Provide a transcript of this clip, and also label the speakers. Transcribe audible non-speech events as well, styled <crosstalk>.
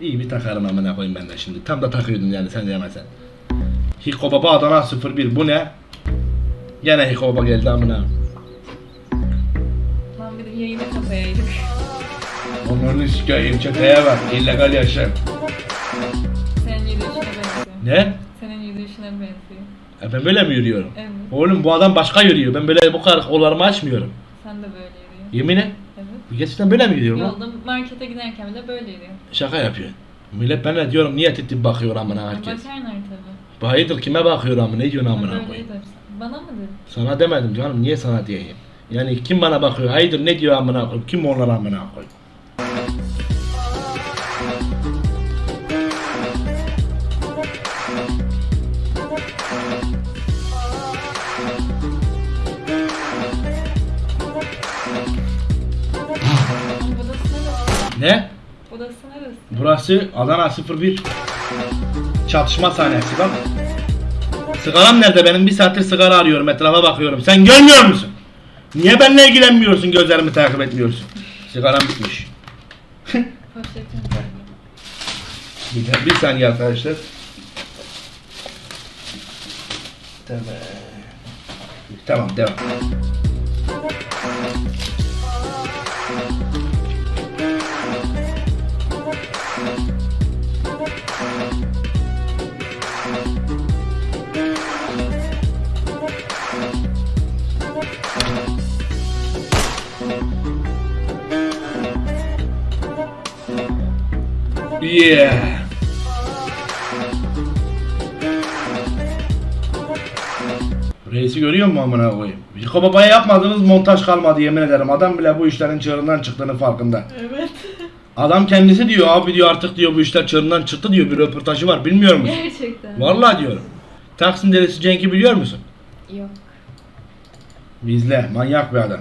Speaker 1: İyi bir takarım amına koyayım ben de şimdi. Tam da takıyordun yani sen demesen. Hiko Baba Adana 01 bu ne? Gene Hiko Baba geldi amına.
Speaker 2: Lan bir de yayını kapayaydık.
Speaker 1: Onların sikayım çeteye bak. illegal yaşam.
Speaker 2: Senin yürüyüşüne benziyor.
Speaker 1: Ne?
Speaker 2: Senin yürüyüşüne benziyor.
Speaker 1: E ben böyle mi yürüyorum?
Speaker 2: Evet.
Speaker 1: Oğlum bu adam başka yürüyor. Ben böyle bu kadar kollarımı açmıyorum.
Speaker 2: Sen de böyle yürüyor.
Speaker 1: Yemin et. Gerçekten böyle mi gidiyorum lan?
Speaker 2: Yolda markete giderken bile böyle yürüyor.
Speaker 1: Şaka yapıyor. Millet ben de diyorum niye titip bakıyor amına herkes.
Speaker 2: Bakarlar tabii.
Speaker 1: Hayırdır kime bakıyor amına ne diyorsun amına koyayım.
Speaker 2: der. Bana mı dedin?
Speaker 1: Sana demedim canım niye sana diyeyim. Yani kim bana bakıyor hayırdır ne diyor amına koyayım. Kim onlar amına koyayım. Ne?
Speaker 2: Burası neresi?
Speaker 1: Burası Adana 01. Çatışma sahnesi bak. Sigaram nerede? Benim bir saattir sigara arıyorum. Etrafa bakıyorum. Sen görmüyor musun? Niye benimle ilgilenmiyorsun? Gözlerimi takip etmiyorsun. Sigaram bitmiş. <laughs> Bir, bir saniye arkadaşlar. Tamam. Tamam devam. Yeah. Reisi görüyor musun amına koyayım? Yıko babaya yapmadığınız montaj kalmadı yemin ederim. Adam bile bu işlerin çığırından çıktığını farkında.
Speaker 2: Evet.
Speaker 1: Adam kendisi diyor abi diyor artık diyor bu işler çığırından çıktı diyor bir röportajı var bilmiyor musun?
Speaker 2: Gerçekten.
Speaker 1: Vallahi diyorum. Taksim delisi Cenk'i biliyor musun?
Speaker 2: Yok.
Speaker 1: Bizle manyak bir adam.